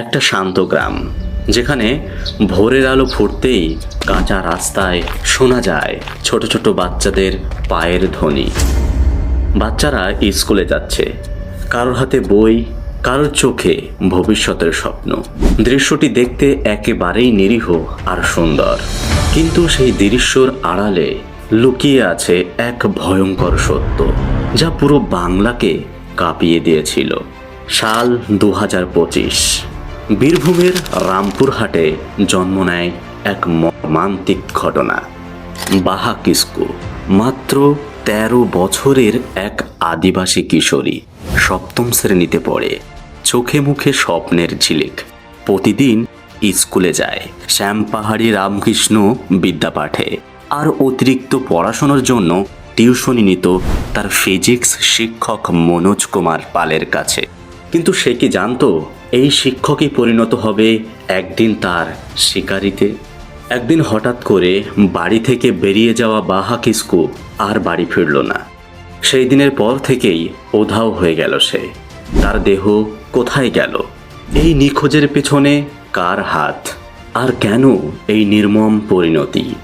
একটা শান্ত গ্রাম, যেখানে ভোরের আলো ফুটতেই কাঁচা রাস্তায় শোনা যায় ছোট ছোট বাচ্চাদের পায়ের ধ্বনি। বাচ্চারা স্কুলে যাচ্ছে, কারোর হাতে বই, কারোর চোখে ভবিষ্যতের স্বপ্ন। দৃশ্যটি দেখতে একেবারেই নিরীহ আর সুন্দর, কিন্তু সেই দৃশ্যর আড়ালে লুকিয়ে আছে এক ভয়ঙ্কর সত্য, যা পুরো বাংলাকে কাঁপিয়ে দিয়েছিল। সাল দু হাজার পঁচিশ। বীরভূমের রামপুরহাটে জন্ম নেয় এক মর্মান্তিক ঘটনা। বাহা কিস্কু মাত্র তেরো বছরের এক আদিবাসী কিশোরী সপ্তম শ্রেণীতে পড়ে। চোখে মুখে স্বপ্নের ঝিলিক। প্রতিদিন স্কুলে যায়। শ্যাম পাহাড়ি রামকৃষ্ণ বিদ্যাপাঠে। আর অতিরিক্ত পড়াশোনার জন্য টিউশনি নিত তার ফিজিক্স শিক্ষক মনোজ কুমার পালের কাছে। কিন্তু সে কি জানতো? এই শিক্ষকই পরিণত হবে একদিন তার শিকারিতে। একদিন হঠাৎ করে বাড়ি থেকে বেরিয়ে যাওয়া বাহা কিস্কু আর বাড়ি ফিরল না। সেই দিনের পর থেকেই ওধাও হয়ে গেল সে। তার দেহ কোথায় গেল? এই নিখোঁজের পেছনে কার হাত? আর কেন এই নির্মম পরিণতি?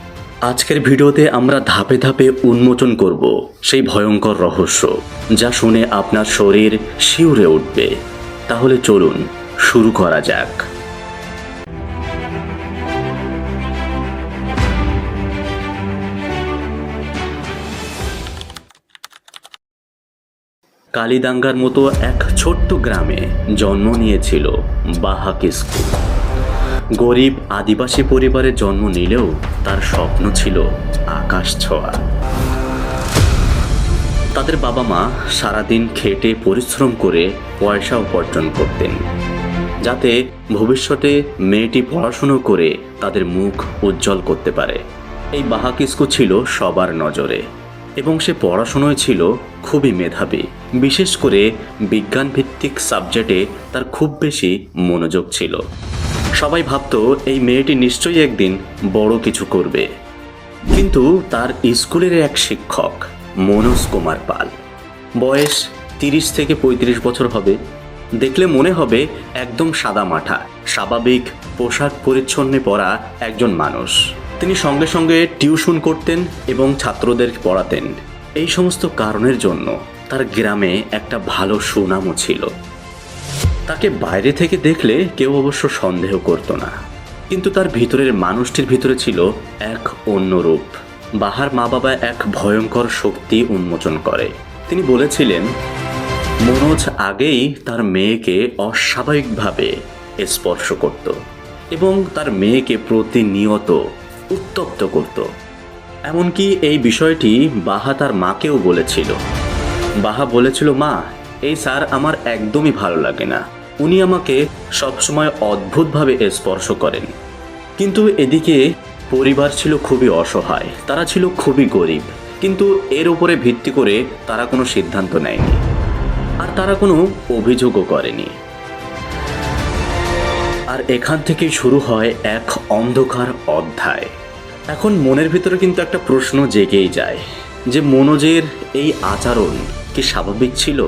আজকের ভিডিওতে আমরা ধাপে ধাপে উন্মোচন করব সেই ভয়ঙ্কর রহস্য যা শুনে আপনার শরীর শিউরে উঠবে। তাহলে চলুন শুরু করা যাক। কালিদাঙ্গার মতো এক ছোট্ট গ্রামে জন্ম নিয়েছিল বাহা কিস্কু গরিব আদিবাসী পরিবারে জন্ম নিলেও তার স্বপ্ন ছিল আকাশ ছোঁয়া। তাদের বাবা মা সারাদিন খেটে পরিশ্রম করে পয়সা উপার্জন করতেন, যাতে ভবিষ্যতে মেয়েটি পড়াশুনো করে তাদের মুখ উজ্জ্বল করতে পারে। এই বাহাকিস্কু ছিল সবার নজরে এবং সে পড়াশুনোয় ছিল খুবই মেধাবী। বিশেষ করে বিজ্ঞানভিত্তিক সাবজেক্টে তার খুব বেশি মনোযোগ ছিল। সবাই ভাবতো এই মেয়েটি নিশ্চয়ই একদিন বড় কিছু করবে। কিন্তু তার স্কুলের এক শিক্ষক, মনোজ কুমার পাল। বয়স তিরিশ থেকে পঁয়ত্রিশ বছর হবে। দেখলে মনে হবে একদম সাদা মাঠা, স্বাভাবিক, পোশাক পরিচ্ছন্নে পরা একজন মানুষ। তিনি সঙ্গে সঙ্গে টিউশন করতেন এবং ছাত্রদের পড়াতেন। এই সমস্ত কারণের জন্য তার গ্রামে একটা ভালো সুনামও ছিল। তাকে বাইরে থেকে দেখলে কেউ অবশ্য সন্দেহ করত না। কিন্তু তার ভিতরের মানুষটির ভিতরে ছিল এক অন্য রূপ। বাহার মা বাবা এক ভয়ঙ্কর শক্তি উন্মোচন করে। তিনি বলেছিলেন, মনোজ আগেই তার মেয়েকে অস্বাভাবিকভাবে স্পর্শ করত এবং তার মেয়েকে প্রতিনিয়ত উত্তপ্ত করত। এমনকি এই বিষয়টি বাহা তার মাকেও বলেছিল। বাহা বলেছিল, মা এই স্যার আমার একদমই ভালো লাগে না। উনি আমাকে সবসময় অদ্ভুতভাবে স্পর্শ করেন। কিন্তু এদিকে পরিবার ছিল খুবই অসহায়, তারা ছিল খুবই গরিব, কিন্তু এর উপরে ভিত্তি করে তারা কোনো সিদ্ধান্ত নেয়নি। আর তারা কোনো অভিযোগও করেনি। আর এখান থেকেই শুরু হয় এক অন্ধকার অধ্যায়। এখন মনের ভিতরে কিন্তু একটা প্রশ্ন জেগেই যায়, যে মনোজের এই আচরণ কি স্বাভাবিক ছিল?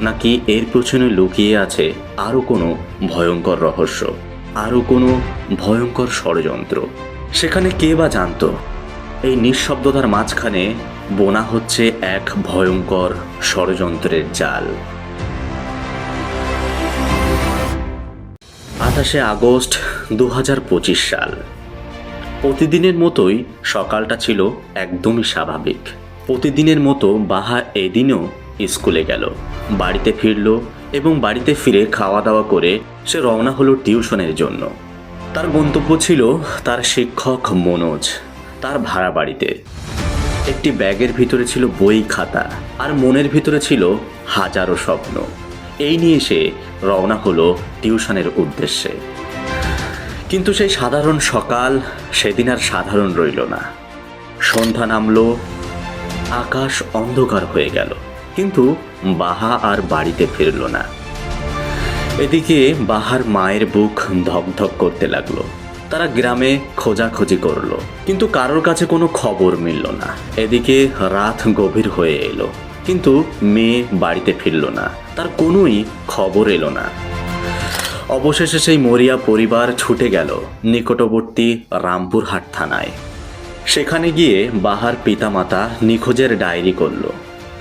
নাকি এর পেছনে লুকিয়ে আছে আরও কোনো ভয়ঙ্কর রহস্য আরও কোনো ভয়ঙ্কর ষড়যন্ত্র? সেখানে কে বা জানতো? এই নিঃশব্দতার মাঝখানে বোনা হচ্ছে এক ভয়ঙ্কর ষড়যন্ত্রের জাল। আঠাশে আগস্ট দু হাজার পঁচিশ সাল। প্রতিদিনের মতোই সকালটা ছিল একদমই স্বাভাবিক। প্রতিদিনের মতো বাহা এদিনও স্কুলে গেল। বাড়িতে ফিরল এবং বাড়িতে ফিরে খাওয়া দাওয়া করে সে রওনা হলো টিউশনের জন্য। তার গন্তব্য ছিল তার শিক্ষক মনোজ, তার ভাড়া বাড়িতে। একটি ব্যাগের ভিতরে ছিল বই খাতা আর মনের ভিতরে ছিল হাজারো স্বপ্ন। এই নিয়ে সে রওনা হলো টিউশনের উদ্দেশ্যে। কিন্তু সেই সাধারণ সকাল সেদিন আর সাধারণ রইল না। সন্ধ্যা নামল, আকাশ অন্ধকার হয়ে গেল। কিন্তু বাহা আর বাড়িতে ফিরল না। এদিকে বাহার মায়ের বুক ধকধক করতে লাগল। তারা গ্রামে খোঁজাখুঁজি করল, কিন্তু কারোর কাছে কোনো খবর মিলল না। এদিকে রাত গভীর হয়ে এলো, কিন্তু মেয়ে বাড়িতে ফিরল না, তার কোনোই খবর এলো না। অবশেষে সেই মরিয়া পরিবার ছুটে গেল নিকটবর্তী রামপুরহাট থানায়। সেখানে গিয়ে বাহার পিতামাতা নিখোঁজের ডায়েরি করল,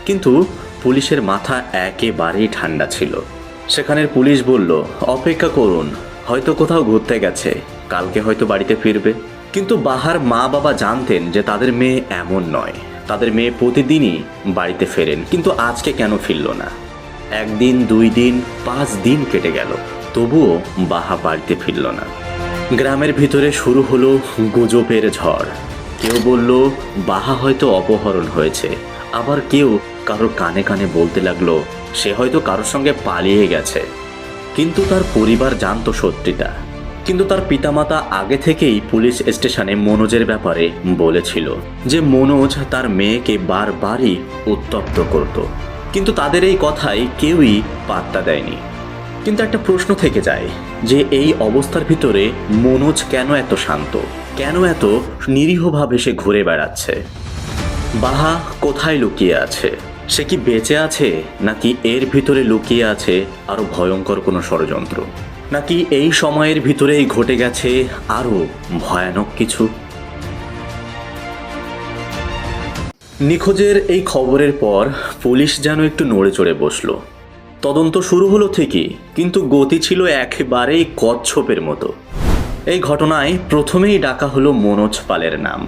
কিন্তু পুলিশের মাথা একেবারেই ঠান্ডা ছিল। সেখানের পুলিশ বলল, অপেক্ষা করুন, হয়তো কোথাও ঘুরতে গেছে, কালকে হয়তো বাড়িতে ফিরবে। কিন্তু বাহার মা বাবা জানতেন যে তাদের মেয়ে এমন নয়। তাদের মেয়ে প্রতিদিনই বাড়িতে ফেরেন, কিন্তু আজকে কেন ফিরল না? একদিন, দুই দিন, পাঁচ দিন কেটে গেল, তবুও বাহা বাড়িতে ফিরল না। গ্রামের ভিতরে শুরু হলো গুজবের ঝড়। কেউ বলল, বাহা হয়তো অপহরণ হয়েছে। আবার কেউ কারোর কানে কানে বলতে লাগল, সে হয়তো কারোর সঙ্গে পালিয়ে গেছে। কিন্তু তার পরিবার জানতো সত্যিটা। কিন্তু তার পিতামাতা আগে থেকেই পুলিশ স্টেশনে মনোজের ব্যাপারে বলেছিল যে মনোজ তার মেয়েকে বারবারই উত্তপ্ত করত। কিন্তু তাদের এই কথাই কেউই পাত্তা দেয়নি। কিন্তু একটা প্রশ্ন থেকে যায় যে এই অবস্থার ভিতরে মনোজ কেন এত শান্ত? কেন এত নিরীহভাবে সে ঘুরে বেড়াচ্ছে? বাহা, কোথায় লুকিয়ে আছে? সে কি বেঁচে আছে, নাকি এর ভিতরে লুকিয়ে আছে আরও ভয়ঙ্কর কোনো ষড়যন্ত্র? নাকি এই সময়ের ভিতরেই ঘটে গেছে আরও ভয়ানক কিছু? নিখোঁজের এই খবরের পর পুলিশ যেন একটু নড়ে চড়ে বসল। তদন্ত শুরু হলো ঠিকই, কিন্তু গতি ছিল একেবারেই কচ্ছপের মতো। এই ঘটনায় প্রথমেই ডাকা হলো মনোজ পালের নাম।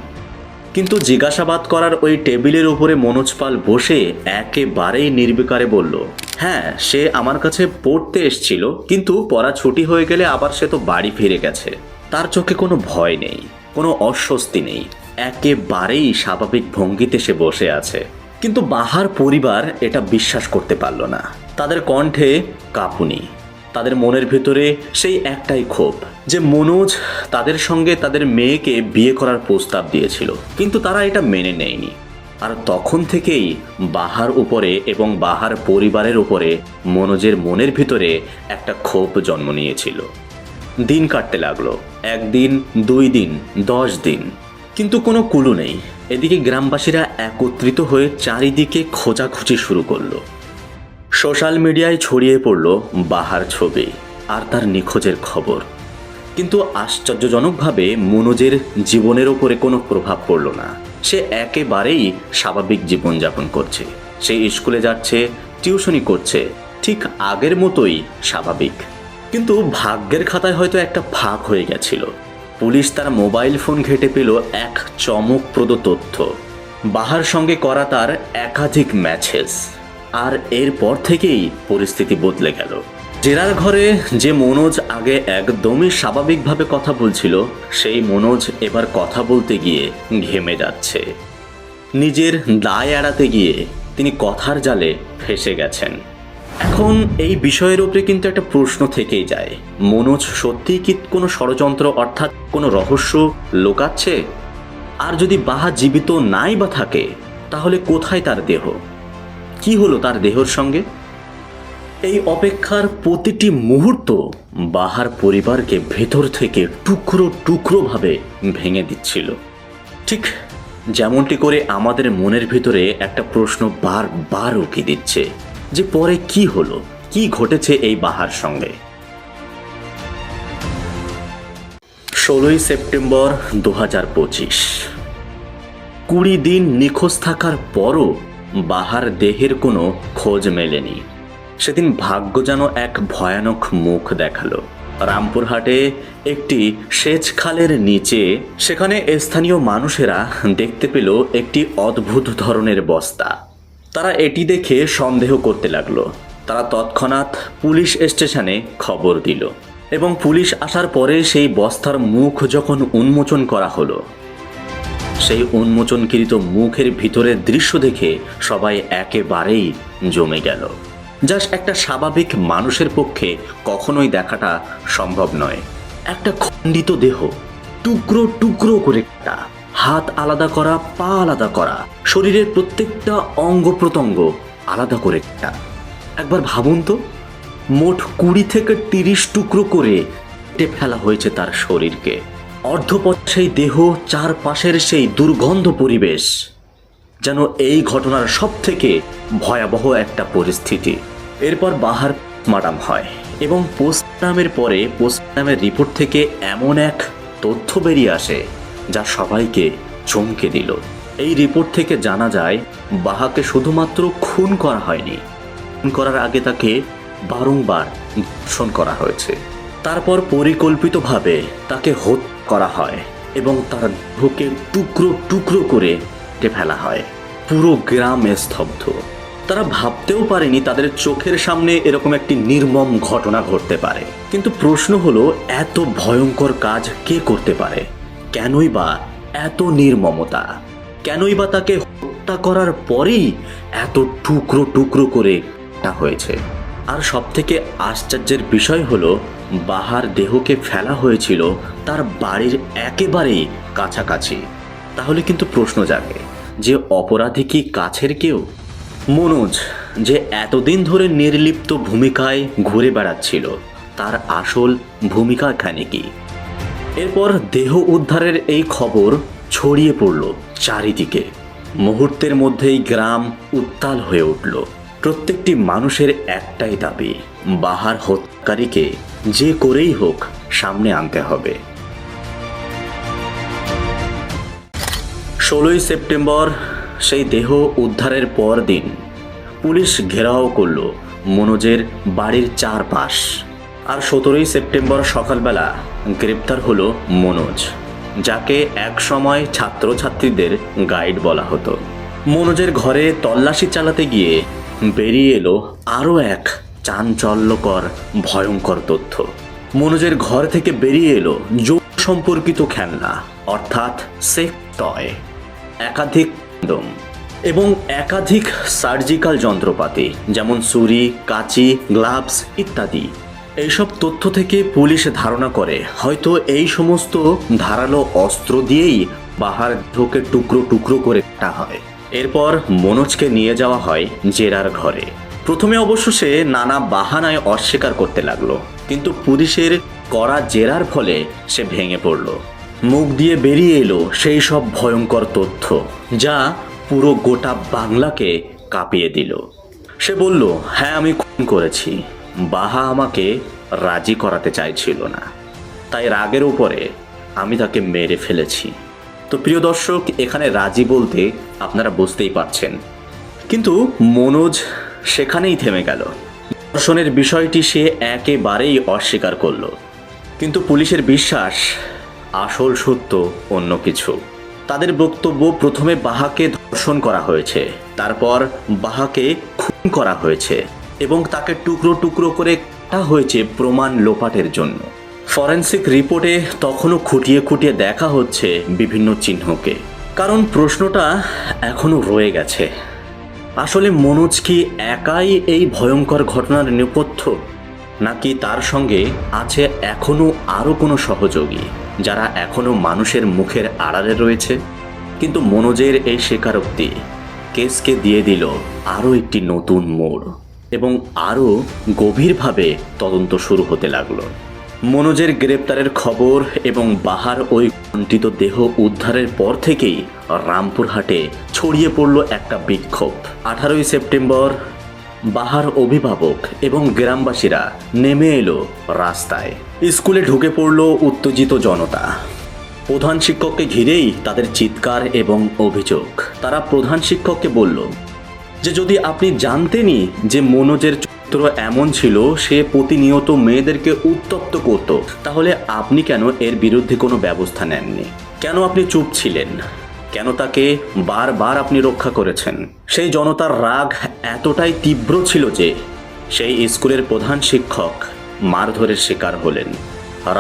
কিন্তু জিজ্ঞাসাবাদ করার ওই টেবিলের উপরে মনোজ পাল বসে একেবারেই নির্বিকারে বলল হ্যাঁ সে আমার কাছে পড়তে এসছিল, কিন্তু পড়া ছুটি হয়ে গেলে আবার সে তো বাড়ি ফিরে গেছে। তার চোখে কোনো ভয় নেই, কোনো অস্বস্তি নেই। একেবারেই স্বাভাবিক ভঙ্গিতে সে বসে আছে। কিন্তু বাহার পরিবার এটা বিশ্বাস করতে পারল না। তাদের কণ্ঠে কাঁপুনি, তাদের মনের ভিতরে সেই একটাই ক্ষোভ যে মনোজ তাদের সঙ্গে তাদের মেয়েকে বিয়ে করার প্রস্তাব দিয়েছিল, কিন্তু তারা এটা মেনে নেয়নি। আর তখন থেকেই বাহার উপরে এবং বাহার পরিবারের উপরে মনোজের মনের ভিতরে একটা ক্ষোভ জন্ম নিয়েছিল। দিন কাটতে লাগল, একদিন, দুই দিন, দশ দিন। কিন্তু কোনো কুলু নেই। এদিকে গ্রামবাসীরা একত্রিত হয়ে চারিদিকে খোঁজাখুঁজি শুরু করল। সোশ্যাল মিডিয়ায় ছড়িয়ে পড়ল বাহার ছবি আর তার নিখোঁজের খবর। কিন্তু আশ্চর্যজনকভাবে মনোজের জীবনের ওপরে কোনো প্রভাব পড়ল না। সে একেবারেই স্বাভাবিক জীবনযাপন করছে। সে স্কুলে যাচ্ছে টিউশনি করছে, ঠিক আগের মতোই স্বাভাবিক। কিন্তু ভাগ্যের খাতায় হয়তো একটা ফাঁক হয়ে গেছিল। পুলিশ তার মোবাইল ফোন ঘেটে পেল এক চমকপ্রদ তথ্য। বাহার সঙ্গে করা তার একাধিক ম্যাচেস। আর এরপর থেকেই পরিস্থিতি বদলে গেল। জেরার ঘরে যে মনোজ আগে একদমই স্বাভাবিকভাবে কথা বলছিল, সেই মনোজ এবার কথা বলতে গিয়ে ঘেমে যাচ্ছে। নিজের দায় এড়াতে গিয়ে তিনি কথার জালে ফেসে গেছেন। এখন এই বিষয়ের উপরে কিন্তু একটা প্রশ্ন থেকেই যায়। মনোজ সত্যিই কি কোনো ষড়যন্ত্র অর্থাৎ কোনো রহস্য লোকাচ্ছে? আর যদি বাহা জীবিত নাই বা থাকে, তাহলে কোথায় তার দেহ? কি হলো তার দেহর সঙ্গে? এই অপেক্ষার প্রতিটি মুহূর্ত বাহার পরিবারকে ভেতর থেকে টুকরো টুকরো ভাবে ভেঙে দিচ্ছিল। ঠিক যেমনটি করে আমাদের মনের ভিতরে একটা প্রশ্ন বারবার উকি দিচ্ছে যে পরে কি হলো, কি ঘটেছে এই বাহার সঙ্গে। ষোলোই সেপ্টেম্বর দু হাজার পঁচিশ। কুড়ি দিন নিখোঁজ থাকার পরও বাহার দেহের কোনো খোঁজ মেলেনি। সেদিন ভাগ্য যেন এক ভয়ানক মুখ দেখাল। রামপুরহাটে একটি সেচ খালের নিচে সেখানে স্থানীয় মানুষেরা দেখতে পেল একটি অদ্ভুত ধরনের বস্তা। তারা এটি দেখে সন্দেহ করতে লাগল। তারা তৎক্ষণাৎ পুলিশ স্টেশনে খবর দিল এবং পুলিশ আসার পরে সেই বস্তার মুখ যখন উন্মোচন করা হলো, সেই উন্মোচনকৃত মুখের ভিতরের দৃশ্য দেখে সবাই একেবারেই জমে গেল। জাস্ট একটা স্বাভাবিক মানুষের পক্ষে কখনোই দেখাটা সম্ভব নয়। একটা খণ্ডিত দেহ, টুকরো টুকরো করে কাটা, হাত আলাদা করা, পা আলাদা করা, শরীরের প্রত্যেকটা অঙ্গ প্রত্যঙ্গ আলাদা করে কাটা। একবার ভাবুন তো, মোট কুড়ি থেকে তিরিশ টুকরো করে কেটে ফেলা হয়েছে তার শরীরকে। অর্ধপথ সেই দেহ, চারপাশের সেই দুর্গন্ধ পরিবেশ। যেন এই ঘটনার সব থেকে ভয়াবহ একটা পরিস্থিতি। এরপর বাহার মাডাম হয় এবং পোস্টমার্টামের পরে পোস্টমার্টামের রিপোর্ট থেকে এমন এক তথ্য বেরিয়ে আসে যা সবাইকে চমকে দিল। এই রিপোর্ট থেকে জানা যায়, বাহাকে শুধুমাত্র খুন করা হয়নি। খুন করার আগে তাকে বারংবার ধর্ষণ করা হয়েছে। তারপর পরিকল্পিতভাবে তাকে হত্যা করা হয় এবং তার দেহকে টুকরো টুকরো করে ফেলা হয়। পুরো গ্রাম স্তব্ধ। তারা ভাবতেও পারেনি তাদের চোখের সামনে এরকম একটি নির্মম ঘটনা ঘটতে পারে। কিন্তু প্রশ্ন হলো, এত ভয়ঙ্কর কাজ কে করতে পারে? কেনই বা এত নির্মমতা? কেনই বা তাকে হত্যা করার পরেই এত টুকরো টুকরো করে কাটা হয়েছে? আর সব থেকে আশ্চর্যের বিষয় হলো, বাহার দেহকে ফেলা হয়েছিল তার বাড়ির একেবারেই কাছাকাছি। তাহলে কিন্তু প্রশ্ন জাগে যে অপরাধী কি কাছের কেউ? মনোজ, যে এতদিন ধরে নির্লিপ্ত ভূমিকায় ঘুরে বেড়াচ্ছিল, তার আসল ভূমিকা এখানে কি? এরপর দেহ উদ্ধারের এই খবর ছড়িয়ে পড়ল চারিদিকে। মুহূর্তের মধ্যেই গ্রাম উত্তাল হয়ে উঠল। প্রত্যেকটি মানুষের একটাই দাবি, বাহার হত্যাকারীকে যে করেই হোক সামনে আনতে হবে। ষোলোই সেপ্টেম্বর সেই দেহ উদ্ধারের পর দিন পুলিশ ঘেরাও করল মনোজের বাড়ির চারপাশ। আর সতেরোই সেপ্টেম্বর সকালবেলা গ্রেপ্তার হলো মনোজ, যাকে একসময় ছাত্রছাত্রীদের গাইড বলা হতো। মনোজের ঘরে তল্লাশি চালাতে গিয়ে বেরিয়ে এলো আরও এক চাঞ্চল্যকর, ভয়ঙ্কর তথ্য। মনোজের ঘর থেকে বেরিয়ে এলো যৌন সম্পর্কিত খেলনা, অর্থাৎ সেক টয়। একাধিক কন্ডোম এবং একাধিক সার্জিক্যাল যন্ত্রপাতি, যেমন ছুরি, কাঁচি গ্লাভস ইত্যাদি। এইসব তথ্য থেকে পুলিশ ধারণা করে, হয়তো এই সমস্ত ধারালো অস্ত্র দিয়েই বাহার ঢোকে টুকরো টুকরো করে কাটা হয়। এরপর মনোজকে নিয়ে যাওয়া হয় জেরার ঘরে। প্রথমে অবশ্য সে নানা বাহানায় অস্বীকার করতে লাগল, কিন্তু পুলিশের করা জেরার ফলে সে ভেঙে পড়ল। মুখ দিয়ে বেরিয়ে এলো সেই সব ভয়ঙ্কর তথ্য, যা পুরো গোটা বাংলাকে কাঁপিয়ে দিল। সে বলল হ্যাঁ আমি খুন করেছি। বাহা আমাকে রাজি করাতে চাইছিল না। তাই রাগের উপরে আমি তাকে মেরে ফেলেছি। তো প্রিয় দর্শক, এখানে রাজি বলতে আপনারা বুঝতেই পারছেন। কিন্তু মনোজ সেখানেই থেমে গেল। ধর্ষণের বিষয়টি সে একেবারেই অস্বীকার করল। কিন্তু পুলিশের বিশ্বাস আসল সত্য অন্য কিছু। তাদের বক্তব্য প্রথমে বাহাকে ধর্ষণ করা হয়েছে, তারপর বাহাকে খুন করা হয়েছে এবং তাকে টুকরো টুকরো করে কাটা হয়েছে প্রমাণ লোপাটের জন্য। ফরেন্সিক রিপোর্টে তখনও খুঁটিয়ে খুঁটিয়ে দেখা হচ্ছে বিভিন্ন চিহ্নকে। কারণ প্রশ্নটা এখনও রয়ে গেছে। আসলে মনোজ কি একাই এই ভয়ঙ্কর ঘটনার নেপথ্য? নাকি তার সঙ্গে আছে এখনও আরও কোনো সহযোগী? যারা এখনও মানুষের মুখের আড়ালে রয়েছে, কিন্তু মনোজের এই স্বীকারোক্তি কেসকে দিয়ে দিল আরও একটি নতুন মোড় এবং আরও গভীরভাবে তদন্ত শুরু হতে লাগল। মনোজের গ্রেপ্তারের খবর এবং বাহার ওই কণ্ঠিত দেহ উদ্ধারের পর থেকেই রামপুরহাটে ছড়িয়ে পড়ল একটা বিক্ষোভ। আঠারোই সেপ্টেম্বর বাহার অভিভাবক এবং গ্রামবাসীরা নেমে এলো রাস্তায়। স্কুলে ঢুকে পড়ল উত্তেজিত জনতা। প্রধান শিক্ষককে ঘিরেই তাদের চিৎকার এবং অভিযোগ। তারা প্রধান শিক্ষককে বলল, যে যদি আপনি জানতেনই যে মনোজের চরিত্র এমন ছিল, সে প্রতিনিয়ত মেয়েদেরকে উত্তপ্ত করত, তাহলে আপনি কেন এর বিরুদ্ধে কোনো ব্যবস্থা নেননি? কেন আপনি চুপ ছিলেন? কেন তাকে বারবার আপনি রক্ষা করেছেন? সেই জনতার রাগ এতটাই তীব্র ছিল যে সেই স্কুলের প্রধান শিক্ষক মারধরের শিকার হলেন।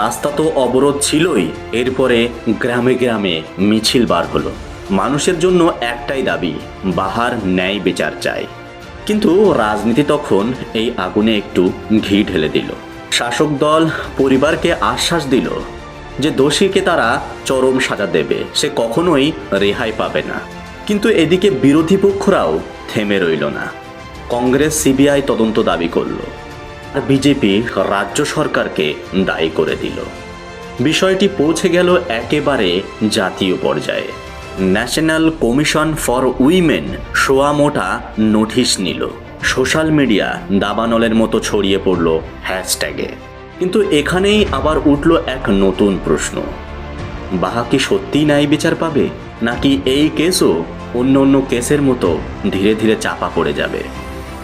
রাস্তা তো অবরোধ ছিলই, এরপরে গ্রামে গ্রামে মিছিল বার হলো। মানুষের জন্য একটাই দাবি, বাহার ন্যায় বিচার চায় কিন্তু রাজনীতি তখন এই আগুনে একটু ঘি ঢেলে দিল। শাসক দল পরিবারকে আশ্বাস দিল যে দোষীকে তারা চরম সাজা দেবে, সে কখনোই রেহাই পাবে না। কিন্তু এদিকে বিরোধী পক্ষরাও থেমে রইল না। কংগ্রেস সিবিআই তদন্ত দাবি করল আর বিজেপি রাজ্য সরকারকে দায়ী করে দিল। বিষয়টি পৌঁছে গেল একেবারে জাতীয় পর্যায়ে। National commission for women suo motu notice নিল। সোশ্যাল মিডিয়া দাবানলের মতো ছড়িয়ে পড়ল হ্যাশট্যাগে। কিন্তু এখানেই আবার উঠল এক নতুন প্রশ্ন। বাহা কি সত্যিই ন্যায় বিচার পাবে, নাকি এই কেসও অন্য অন্য কেসের মতো ধীরে ধীরে চাপা পড়ে যাবে?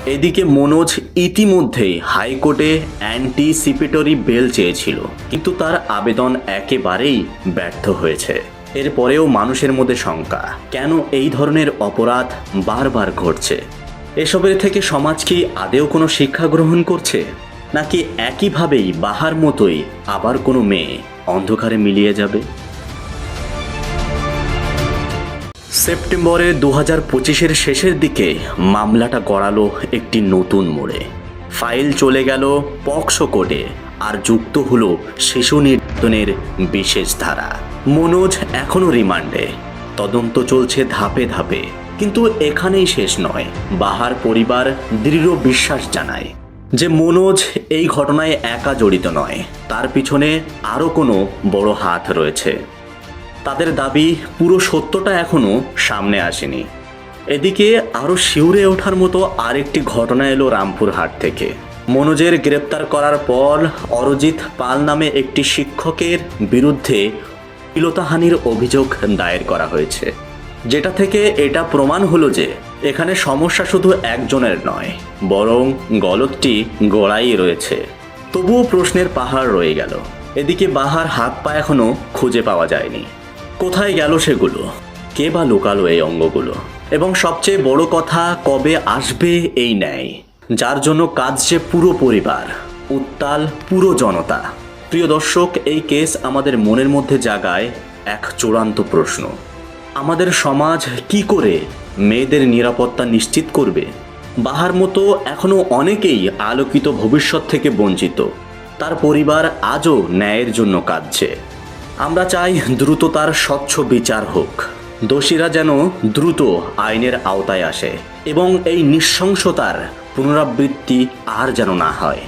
এদিকে মনোজ ইতিমধ্যেই হাইকোর্টে অ্যান্টিসিপেটরি বেল চেয়েছিল, কিন্তু তার আবেদন একেবারেই ব্যর্থ হয়েছে। এরপরেও মানুষের মধ্যে শঙ্কা, কেন এই ধরনের অপরাধ বারবার ঘটছে? এসবের থেকে সমাজ কি আদেও কোনো শিক্ষা গ্রহণ করছে? নাকি একইভাবেই বাহার মতোই আবার কোনো মেয়ে অন্ধকারে মিলিয়ে যাবে? সেপ্টেম্বরে দু হাজার পঁচিশের শেষের দিকে মামলাটা গড়ালো একটি নতুন মোড়ে। ফাইল চলে গেল পক্সো কোর্টে আর যুক্ত হলো শিশু নির্যাতনের বিশেষ ধারা। মনোজ এখনও রিমান্ডে। তদন্ত চলছে ধাপে ধাপে। কিন্তু এখানেই শেষ নয়। বাহার পরিবার দৃঢ় বিশ্বাস জানায়। যে মনোজ এই ঘটনায় একা জড়িত নয়, তার পিছনে আরও কোনো বড় হাত রয়েছে। তাদের দাবি পুরো সত্যটা এখনও সামনে আসেনি। এদিকে আরও শিউরে ওঠার মতো আরেকটি ঘটনা এলো রামপুরহাট থেকে। মনোজের গ্রেপ্তার করার পর অরজিৎ পাল নামে একটি শিক্ষকের বিরুদ্ধে শ্লীলতাহানির অভিযোগ দায়ের করা হয়েছে। যেটা থেকে এটা প্রমাণ হলো যে এখানে সমস্যা শুধু একজনের নয়, বরং গলতটি গোড়াই রয়েছে। তবুও প্রশ্নের পাহাড় রয়ে গেল। এদিকে বাহার হাত পা এখনও খুঁজে পাওয়া যায়নি। কোথায় গেল সেগুলো? কে বা লুকালো এই অঙ্গগুলো? এবং সবচেয়ে বড় কথা, কবে আসবে এই ন্যায়? যার জন্য কাঁদছে পুরো পরিবার, উত্তাল পুরো জনতা। প্রিয় দর্শক, এই কেস আমাদের মনের মধ্যে জাগায় এক চূড়ান্ত প্রশ্ন। আমাদের সমাজ কি করে মেয়েদের নিরাপত্তা নিশ্চিত করবে। বাহার মতো এখনও অনেকেই আলোকিত ভবিষ্যৎ থেকে বঞ্চিত। তার পরিবার আজও ন্যায়ের জন্য কাঁদছে। আমরা চাই দ্রুত তার স্বচ্ছ বিচার হোক। দোষীরা যেন দ্রুত আইনের আওতায় আসে এবং এই নৃশংসতার পুনরাবৃত্তি আর যেন না হয়।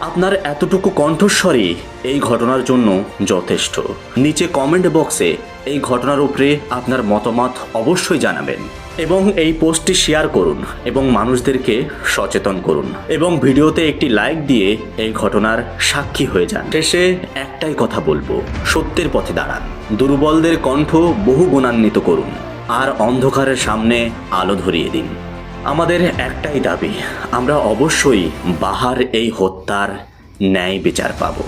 আপনার এতটুকু কণ্ঠস্বরই এই ঘটনার জন্য যথেষ্ট। নিচে কমেন্ট বক্সে এই ঘটনার উপরে আপনার মতামত অবশ্যই জানাবেন। এবং এই পোস্টটি শেয়ার করুন এবং মানুষদেরকে সচেতন করুন এবং ভিডিওতে একটি লাইক দিয়ে এই ঘটনার সাক্ষী হয়ে যান। শেষে একটাই কথা বলব, সত্যের পথে দাঁড়ান। দুর্বলদের কণ্ঠ বহু গুণান্বিত করুন আর অন্ধকারের সামনে আলো ধরিয়ে দিন। আমাদের একটাই দাবি, আমরা অবশ্যই বাহার এই হত্যার ন্যায় বিচার পাবো।